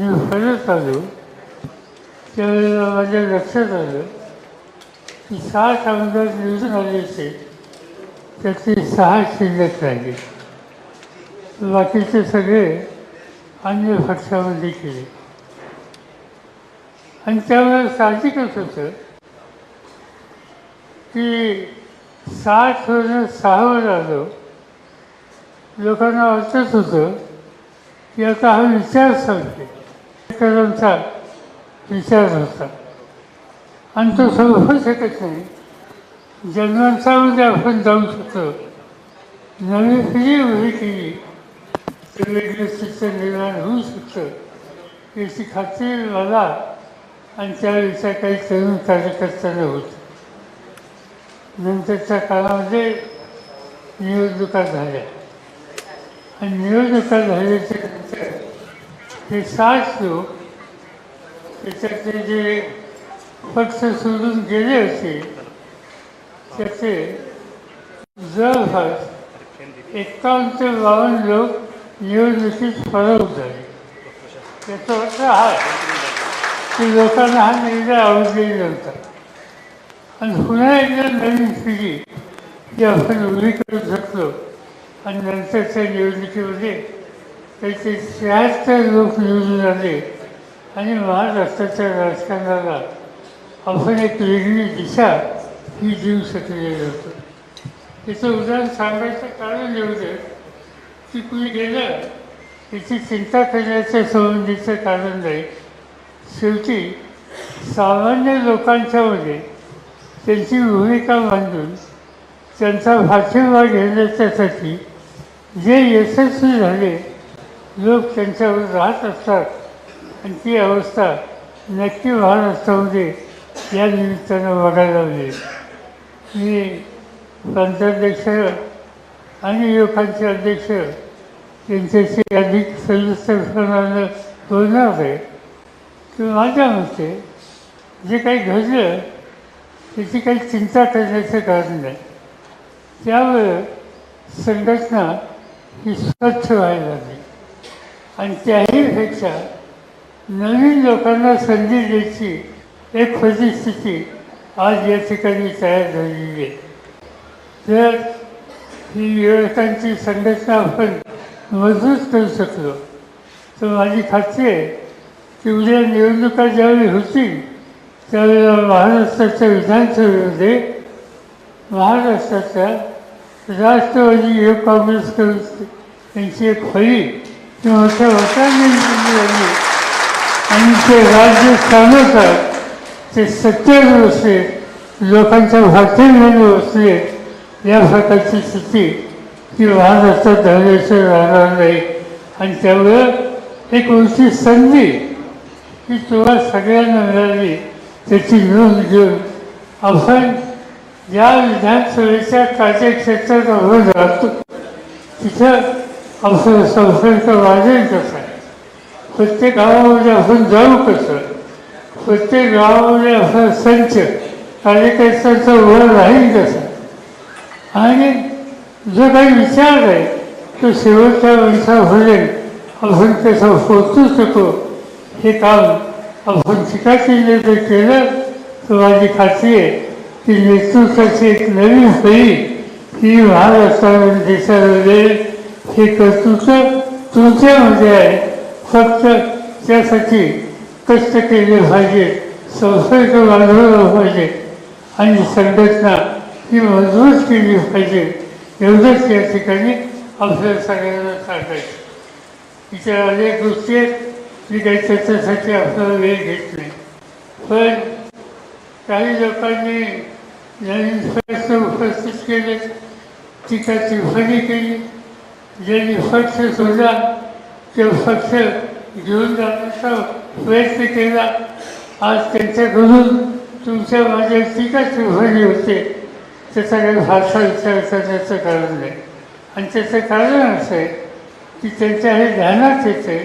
मी परत आलो त्यावेळेला माझ्या लक्षात आलं की सात आमदार निवडून आले होते त्यातले सहा शिल्लक राहिले. बाकीचे सगळे अन्य पक्षामध्ये केले. आणि त्यामुळे साहजिकच होतं की साठ वरून सहावर आलो. लोकांना वाटत होतं की आता हा विचार सांगते शेतकऱ्यांचा विचार होता आणि तो होऊ शकत नाही जन्मांतामध्ये म्हणजे आपण जाऊ शकतो. नवी पिढी उभी केली तर वेगळं शिक्षण निर्माण होऊ शकतं. याची खात्री मला आणि त्यावेळेच्या काही तरुण कार्यकर्त्यांना होतं. नंतरच्या काळामध्ये निवडणुका झाल्या. आणि निवडणुका झाल्याच्यानंतर हे सात लोक त्याच्यातले जे पक्ष सोडून गेले होते त्याचे जवळपास एकावन्न ते बावन्न लोक निवडणुकीत फरक झाले. त्याचा अर्थ हा की लोकांना हा निर्णय आवडलेला नव्हता. आणि पुन्हा एकदा नवीन पिढी जी आपण उभी करू शकलो आणि नंतरच्या निवडणुकीमध्ये त्याचे शहात्तर लोक निवडून आले. आणि महाराष्ट्राच्या राजकारणाला आपण एक वेगळी दिशा ही देऊ शकलेली होतं. त्याचं उदाहरण सांगायचं कारण एवढं की कुणी गेलं त्याची चिंता करण्याच्या संबंधीचं कारण नाही. शेवटी सामान्य लोकांच्यामध्ये त्यांची भूमिका मांडून त्यांचा पाठिंबा घेण्याच्यासाठी जे यशस्वी झाले लोक त्यांच्यावर राहत असतात. आणि ती अवस्था नक्की महाराष्ट्रामध्ये म्हणजे या निमित्तानं बघायला मिळेल मी प्रांताध्यक्ष आणि युवकांचे अध्यक्ष यांच्याशी अधिक सविस्तरपणानं बोलणार आहे की माझ्या मते जे काही घडलं त्याची काही चिंता करण्याचं कारण नाही. त्यामुळं संघटना ही स्वच्छ व्हायला लागली. आणि त्याहीपेक्षा नवीन लोकांना संधी द्यायची एक परिस्थिती आज या ठिकाणी तयार झालेली आहे. जर ही युवकांची संघटना आपण मजबूत करू शकलो. तर माझी खात्री आहे की उद्या निवडणुका ज्यावेळी होतील त्यावेळेला महाराष्ट्राच्या विधानसभेमध्ये महाराष्ट्राच्या राष्ट्रवादी युवक काँग्रेसकडून यांची एक फळी ती मोठ्या वटाने आणि ते राज्य चालवतात ते सत्तेवर बसले लोकांच्या भाषेमध्ये बसले या प्रकारची स्थिती ही महाराष्ट्रात झाल्याशिवाय राहणार नाही. आणि त्यामुळं एक उंची संधी ही तुला सगळ्यांना मिळाली त्याची नोंद घेऊन आपण ज्या विधानसभेच्या कार्यक्षेत्रात आपण राहतो तिथं आपलं संपर्क वाढेल आहे? प्रत्येक गावामध्ये आपण जाऊ कसं प्रत्येक गावामध्ये आपला संच कार्यकर्त्याचा वर राहील कसं? आणि जो काही विचार आहे तो शेवटच्या माणसापर्यंत आपण कसं पोचू शकतो हे काम आपण शिकायचे जर केलं तर माझी खात्री आहे की नेतृत्वाची एक नवीन सही ही महाराष्ट्रामध्ये देशामध्ये हे कर्तृत्व तुमच्यामध्ये म्हणजे आहे. फक्त त्यासाठी कष्ट केले पाहिजे संसर्ग वाढवला पाहिजे आणि संघटना ही मजबूत केली पाहिजे. एवढंच या ठिकाणी आपल्याला सगळ्यांना सांगायचं तिच्या अनेक गोष्टी आहेत मी काही त्याच्यासाठी आपल्याला वेळ घेत नाही. पण काही लोकांनी नवीन प्रश्न उपस्थित केले टीका टिप्पणी केली. जे निष्पक्ष सोडला ते पक्ष घेऊन जाण्याचा प्रयत्न केला. आज त्यांच्याकडून तुमच्या माझ्या टीका टिप्पणी होते. त्याचा काही फारसा विचार करण्याचं कारण नाही. आणि त्याचं कारण असं आहे की त्यांच्या हे ध्यानात येते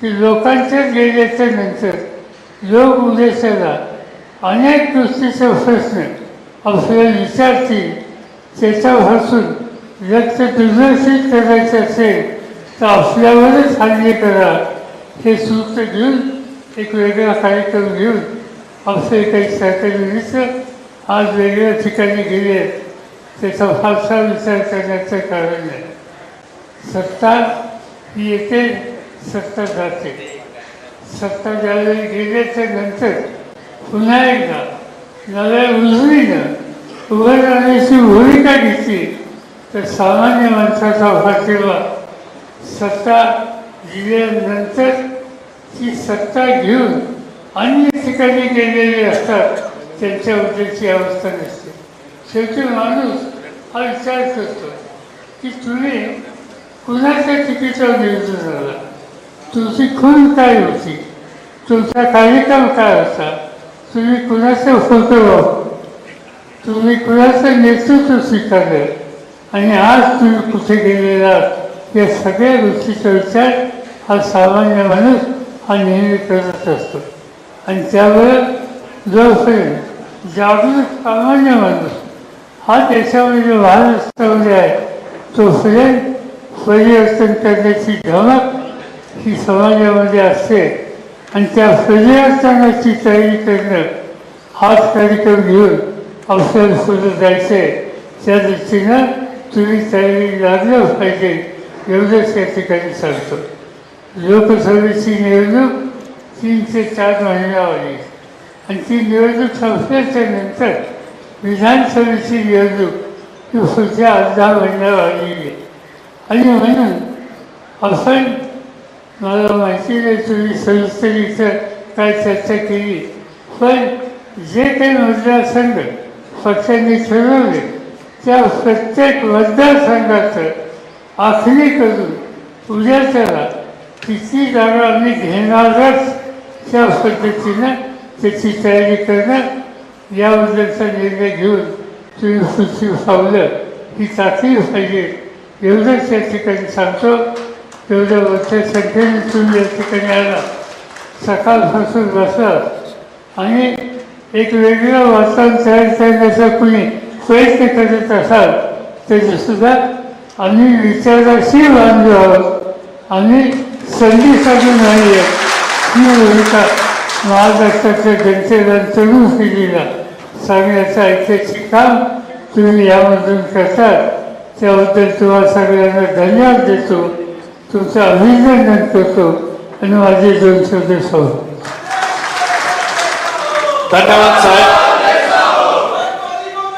की लोकांच्या गेल्याच्यानंतर लोक उद्देशाला अनेक गोष्टीचे प्रश्न आपल्याला विचारतील त्याच्यापासून लक्ष दुर्दर्शित करायचं असेल तर आपल्यावरच हल्ले करा हे सूत्र घेऊन एक वेगळा कार्यक्रम घेऊन आपले काही सहकारी आज वेगळ्या ठिकाणी गेले आहेत. त्याचा फारसा विचार करण्याचं कारण नाही सत्ता ही येते सत्ता जाते सत्ता ज्यावेळी गेल्याच्यानंतर पुन्हा एकदा नव्या उजवीनं उभं राहण्याची भूमिका घेतली तर सामान्य माणसाचा आशीर्वाद सत्ता दिल्यानंतर ती सत्ता घेऊन अन्य ठिकाणी गेलेले असतात त्यांच्याबद्दलची अवस्था नसते. शेवटी माणूस हा विचार करतो की तुम्ही कुणाच्या चुकीचा विरुद्ध झाला? तुमची खून काय होती? तुमचा कार्यक्रम काय होता? तुम्ही कुणाचं होतो तुम्ही कुणाचं नेतृत्व स्वीकारलं? आणि आज तुम्ही कुठे गेलेला आहात? या सगळ्या गोष्टीचा विचार हा सामान्य माणूस हा नेहमी करत असतो. आणि त्यामुळे जोपर्यंत जागृत सामान्य माणूस हा देशामध्ये महाराष्ट्रामध्ये आहे तो तोपर्यंत परिवर्तन करण्याची धमक ही समाजामध्ये असते. आणि त्या परिवर्तनाची तयारी करणं हाच कार्यक्रम घेऊन आपल्याला सुरू जायचं. आहे त्या दृष्टीनं तुम्ही तयारी लागलं पाहिजे एवढंच या ठिकाणी सांगतो. लोकसभेची निवडणूक तीन ते चार महिन्यावाली आणि ती निवडणूक संपल्याच्या नंतर विधानसभेची निवडणूक ही पुढच्या अर्धा दहा आहे आणि म्हणून आपण मला माहिती नाही तुम्ही सविस्तरीचं काय चर्चा केली पण जे काही मतदारसंघ पक्षांनी ठरवले त्या प्रत्येक मतदारसंघाचं आखणी करून उद्या त्याला किती जागा आम्ही घेणारच त्या पद्धतीनं त्याची तयारी करणं याबद्दलचा निर्णय घेऊन तुम्ही पुढची पावलं ही चाचणी पाहिजे. एवढंच या ठिकाणी सांगतो. तेवढ्या मोठ्या संख्येने तुम्ही या ठिकाणी आला. सकाळपासून बसा. आणि एक वेगळं वातावरण तयार करण्याचा कुणी प्रयत्न करत असाल तरी सुद्धा आम्ही विचाराशी बांधलो आहोत आम्ही संधीसाठी नाही आहे. ही भूमिका महाराष्ट्राच्या जनतेला तरुण पिढीला सांगण्याचं ऐतिहासिक काम तुम्ही यामधून करतात. त्याबद्दल तुम्हाला सगळ्यांना धन्यवाद देतो. तुमचं अभिनंदन करतो. आणि माझे दोन शब्द सोडतो. धन्यवाद साहेब.